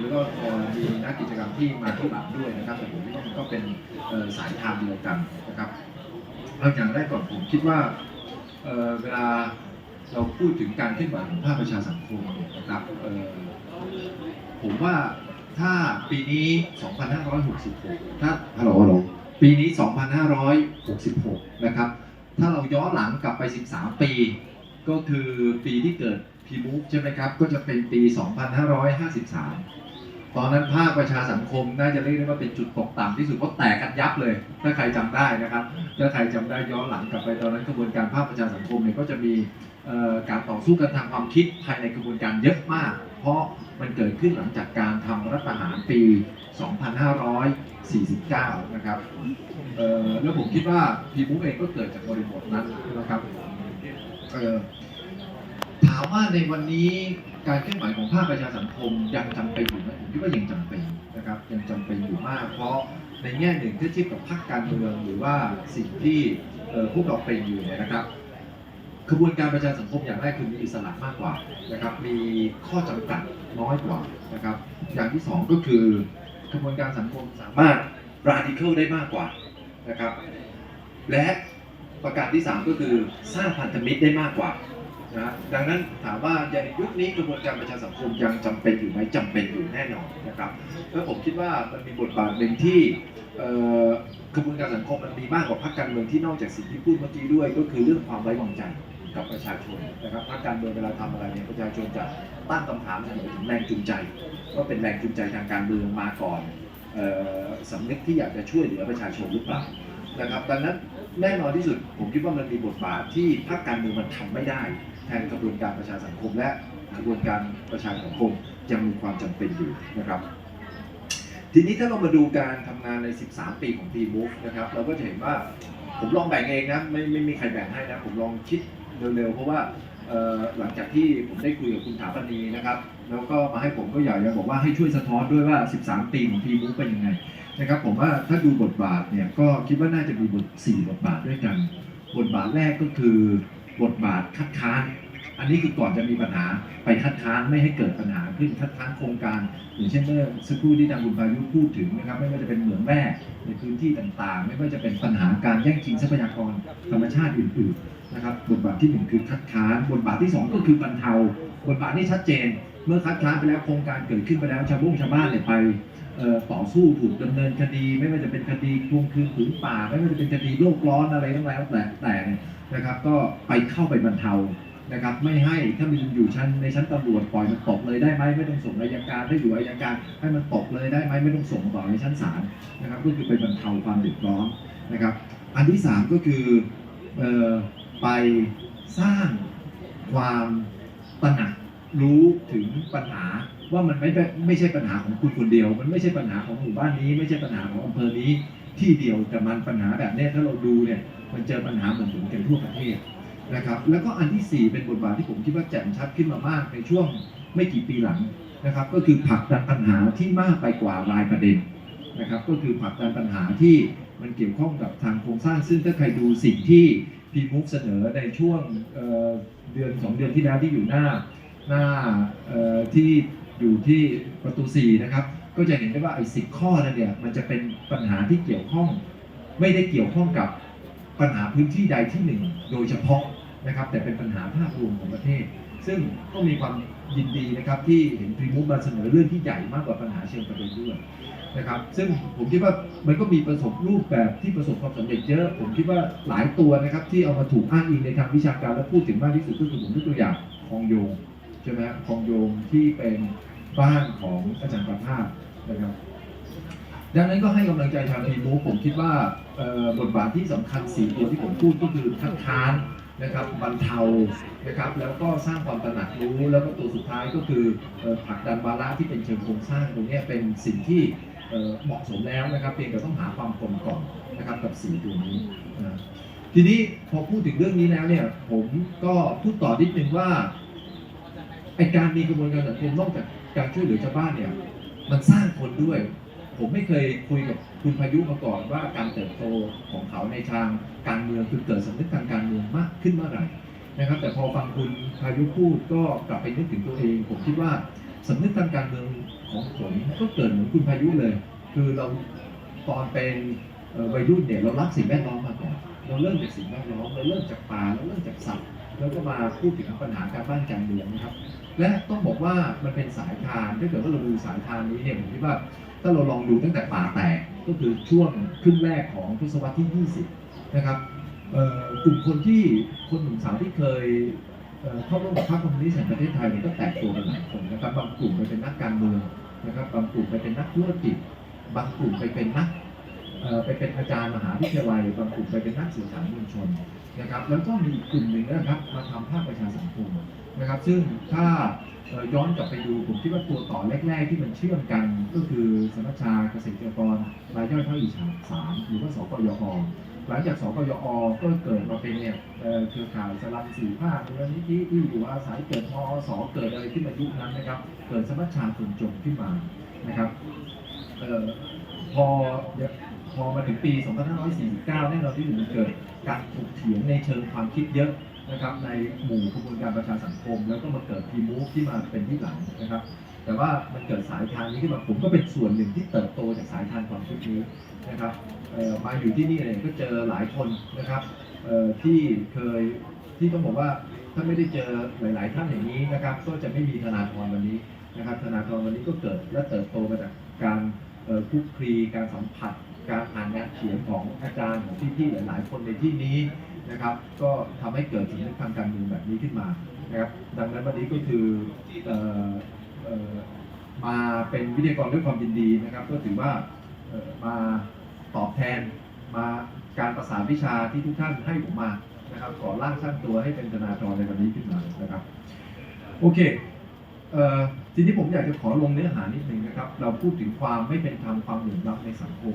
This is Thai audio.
แล้วก็เอ่อมีนักกิจกรรมที่มาที่หลังด้วยนะครับแต่ผมคิดว่ามันก็เป็นเอ่อสายทางเดียวกันนะครับเอาอย่างแรกก่อนผมคิดว่าเอ่อเวลาเราพูดถึงการเคลื่อนไหวของภาคประชาสังคมเนี่ยนะครับเอ่อผมว่าถ้าปีนี้ 2566 ถ้าฮัลโหลฮัลโหลปีนี้ 2566 นะครับ ถ้าเราย้อนหลังกลับไป 13 ปี ก็คือปีที่เกิดพีมูฟใช่ไหมครับ ก็จะเป็นปี 2553 ตอนนั้นภาคประชาสังคมน่าจะเรียกได้ว่าเป็นจุดตกต่ำที่สุดเพราะแตกกันยับเลย ถ้าใครจำได้นะครับ ถ้าใครจำได้ย้อนหลังกลับไปตอนนั้นกระบวนการภาคประชาสังคมเนี่ยก็จะมีการต่อสู้กันทางความคิดภายในกระบวนการเยอะมาก เพราะมันเกิดขึ้นหลังจากการทำรัฐประหารปี 2549 นะครับเอ่อแล้วผมคิดว่าพีมูฟเองก็เกิดจากบริบทนั้นนะครับถามว่าในวันนี้ การเคลื่อนไหวของภาคประชาสังคมยังจำเป็นอยู่ไหมผมคิดว่ายังจำเป็นนะครับยังจำเป็นอยู่มาก เพราะในแง่หนึ่งถ้าเทียบกับพรรคการเมืองหรือว่าสิ่งที่พวกเราเป็นอยู่เนี่ยนะครับกระบวนการประชาสังคมอย่างแรกคือมีอิสระมากกว่านะครับมีข้อจำกัดน้อยกว่านะครับอย่างที่สองก็คือกระบวนการสังคมสามารถ radical ได้มากกว่านะครับและประการที่ 3 ก็คือสร้างพันธมิตรได้มากกว่า นะดังนั้นถามว่าในยุคนี้กระบวนการประชาสังคมยังจำเป็นอยู่ไหมจำเป็นอยู่แน่นอนนะครับแล้วผมคิดว่ามันมีบทบาทหนึ่งที่กระบวนการสังคมมันมีมากกว่าพรรคการเมืองที่นอกจากสิ่งที่พูดเมื่อกี้ด้วย ก็คือเรื่องความไว้วางใจกับประชาชนนะครับพรรคการเมืองเวลาทำอะไรเนี่ยประชาชนจะตั้งคำถามเสมอถึงแรงจูงใจว่าเป็นแรงจูงใจทางการเมืองมาก่อนออสำนึกที่อยากจะช่วยเหลือประชาชนหรือเปล่านะครับดังนั้นแน่นอนที่สุดผมคิดว่ามันมีบทบาทที่พรรคการเมืองมันทำไม่ได้ แทนกระบวนการประชาสังคม และกระบวนการประชาสังคมยังมีความจำเป็นอยู่นะครับ ทีนี้ถ้าเรามาดูการทำงานใน 13 ปีของ p m o v e นะครับ เราก็จะเห็นว่าผมลองแบ่งเองนะไม่ไม่มีใครแบ่งให้นะ ผมลองคิดเร็วๆ เพราะว่าหลังจากที่ผมได้คุยกับคุณถาปณีนะครับ แล้วก็มาให้ผมก็อยากจะบอกว่าให้ช่วยสะท้อนด้วยว่า 13 ปีของ p m o v e เป็นยังไงนะครับ ผมว่าถ้าดูบทบาทเนี่ยก็คิดว่าน่าจะมีบท 4 บทบาทด้วยกัน บทบาทแรกก็คือ บทบาทคัดค้าน อันนี้คือก่อนจะมีปัญหาไปคัดค้านไม่ให้เกิดปัญหาขึ้นคัดค้านโครงการ อย่างเช่นเมื่อสักครู่ที่ทางคุณพายุพูดถึงนะครับไม่ว่าจะเป็นเหมืองแร่ในพื้นที่ต่างๆ ไม่ว่าจะเป็นปัญหาการแย่งชิงทรัพยากรธรรมชาติอื่นๆนะครับบทบาทที่หนึ่งคือคัดค้านบทบาทที่สองก็คือบรรเทาบทบาทที่ชัดเจน เมื่อคัดค้านไปแล้วโครงการเกิดขึ้นไปแล้วชาวบ้งชาวบ้านเนี่ยไปต่อสู้ถูกดำเนินคดี ไม่ว่าจะเป็นคดีทวงคืนผืนป่า ไม่ว่าจะเป็นคดีโลกร้อนอะไรทั้งหลายแต่แต่ นะครับ ก็ไปเข้าไปบรรเทานะครับ ไม่ให้ถ้ามันอยู่ชั้นในชั้นตำรวจปล่อยมันตกเลยได้ไหมไม่ต้องส่งอัยการถ้าอยู่อัยการให้มันตกเลยได้ไหมไม่ต้องส่งต่อในชั้นศาลนะครับ ก็คือไปบรรเทาความเดือดร้อนนะครับ อันที่สามก็คืออไปสร้างความตระหนักรู้ถึงปัญหาว่ามันไม่ไม่ใช่ปัญหาของคุณคนเดียว มันไม่ใช่ปัญหาของหมู่บ้านนี้ ไม่ใช่ปัญหาของอำเภอนี้ที่เดียวแต่มันปัญหาแบบนี้ถ้าเราดูเนี่ย มันเจอปัญหาเหมือนกันทั่วประเทศนะครับ แล้วก็อันที่ 4 เป็นบทบาทที่ผมคิดว่าแจ่มชัดขึ้นมามากในช่วงไม่กี่ปีหลังนะครับ ก็คือผลักดันปัญหาที่มากไปกว่ารายประเด็นนะครับ ก็คือผลักดันปัญหาที่มันเกี่ยวข้องกับทางโครงสร้าง ซึ่งถ้าใครดูสิ่งที่พีมุกเสนอในช่วงเเดือนสองเดือนที่แล้วที่อยู่หน้าหน้าที่อยู่ที่ประตู4นะครับก็จะเห็นได้ว่าไอ้สิข้อนั้นเนี่ยมันจะเป็นปัญหาที่เกี่ยวข้อง ไม่ได้เกี่ยวข้องกับ ปัญหาพื้นที่ใดที่หนึ่งโดยเฉพาะนะครับ แต่เป็นปัญหาภาพรวมของประเทศ ซึ่งก็มีความยินดีนะครับที่เห็นพรีมูฟมาเสนอเรื่องที่ใหญ่มากกว่าปัญหาเชิงประเด็นด้วยนะครับ ซึ่งผมคิดว่ามันก็มีประสบรูปแบบที่ประสบความสำเร็จเยอะ ผมคิดว่าหลายตัวนะครับที่เอามาถูกอ้างอิงในทางวิชาการและพูดถึงมากที่สุดก็คือผมยกตัวอย่างคองโยงใช่ไหมคองโยงที่เป็นบ้านของอาจารย์ประภาสนะครับ ดังนั้นก็ให้กำลังใจทางทีมมูฟผมคิดว่าบทบาทที่สำคัญสี่ตัวที่ผมพูดก็คือคัดค้านนะครับบรรเทานะครับแล้วก็สร้างความตระหนักรู้แล้วก็ตัวสุดท้ายก็คือผลักดันวาระที่เป็นเชิงโครงสร้างตรงนี้เป็นสิ่งที่เหมาะสมแล้วนะครับเพียงแต่ต้องหาความกลมกล่อมนะครับกับสี่ตัวนี้ ทีนี้พอพูดถึงเรื่องนี้แล้วเนี่ยผมก็พูดต่อนิดนึงว่าไอการมีกระบวนการสังคมนอกจากการช่วยเหลือชาวบ้านเนี่ยมันสร้างคนด้วย ผมไม่เคยคุยกับคุณพายุมาก่อนว่าการเติบโตของเขาในทางการเมืองคือเกิดสำนึกทางการเมืองมากขึ้นเมื่อไหร่นะครับ แต่พอฟังคุณพายุพูดก็กลับไปนึกถึงตัวเอง ผมคิดว่าสำนึกทางการเมืองของผมก็เกิดเหมือนคุณพายุเลย คือเราตอนเป็นวัยรุ่นเนี่ยเรารักสิ่งแวดล้อมมาก่อนเราเริ่มจากสิ่งแวดล้อมเราเริ่มจากป่าเราเริ่มจากสัตว์ แล้วก็มาพูดถึงปัญหาการบ้านการเมืองนะครับ และต้องบอกว่ามันเป็นสายทานถ้าเกิดว่าเราดูสายทานนี้เนี่ยผมคิดว่าถ้าเราลองดูตั้งแต่ป่าแตกก็คือช่วงครึ่งแรกของทศวรรษที่ 20 นะครับกลุ่มคนที่คนหนุ่มสาวที่เคยเข้าร่วมกับพรรคคอมมิวนิสต์แห่งประเทศไทยเนี่ยก็แตกตัวกันหลายคนนะครับบางกลุ่มไปเป็นนักการเมืองนะครับบางกลุ่มไปเป็นนักธุรกิจ บางกลุ่มไปเป็นนักไปเป็นอาจารย์มหาวิทยาลัย บางกลุ่มไปเป็นนักสื่อสารมวลชน นะครับแล้วก็มีอีกกลุ่มหนึ่งนะครับมาทำภาคประชาสังคมนะครับ ซึ่งถ้าย้อนกลับไปดูผมคิดว่าตัวต่อแรก ๆ ที่มันเชื่อมกันก็คือสมัชชาเกษตรกรรายย่อยภาคอีสานสามหรือว่าสกยอหลังจากสกยอก็เกิดมาเป็นเนี่ยเครือข่ายสลัมสี่ภาคมูลนิธิที่อยู่อาศัยเกิดมอสเกิดอะไรขึ้นมายุคนั้นนะครับ เกิดสมัชชาคนจนขึ้นมานะครับเอ่อพอพอมาถึงปี 2549 แน่นอนที่มันเกิด การถกเถียงในเชิงความคิดเยอะนะครับในหมู่กระบวนการประชาสังคม แล้วก็มาเกิดพีมูฟที่มาเป็นที่หลังนะครับ แต่ว่ามันเกิดสายทางนี้ขึ้นมาผมก็เป็นส่วนหนึ่งที่เติบโตจากสายทางความคิดนี้นะครับมาอยู่ที่นี่เนี่ยก็เจอหลายคนนะครับที่เคยที่ต้องบอกว่าถ้าไม่ได้เจอหลาย ๆ ท่านอย่างนี้นะครับ ก็จะไม่มีธนาธรวันนี้นะครับธนาธรวันนี้ก็เกิดและเติบโตมาจากการคุกคลีการสัมผัส การอ่านงานเขียนของอาจารย์ของพี่ๆหลายๆ คนในที่นี้นะครับ ก็ทำให้เกิดสิ่งทางการเมืองแบบนี้ขึ้นมานะครับ ดังนั้นวันนี้ก็คืออออมาเป็นวิทยากรด้วยความยินดีนะครับ ก็ถือว่ามาตอบแทนมาการประสานวิชาที่ทุกท่านให้ผมมานะครับก่อร่างสร้างตัวให้เป็นธนาธรในวันนี้ขึ้นมานะครับ โอเคเอ่อทีนี้ผมอยากจะขอลงเนื้อหานิดหนึ่งนะครับ เราพูดถึงความไม่เป็นธรรมความเหลื่อมล้ำในสังคม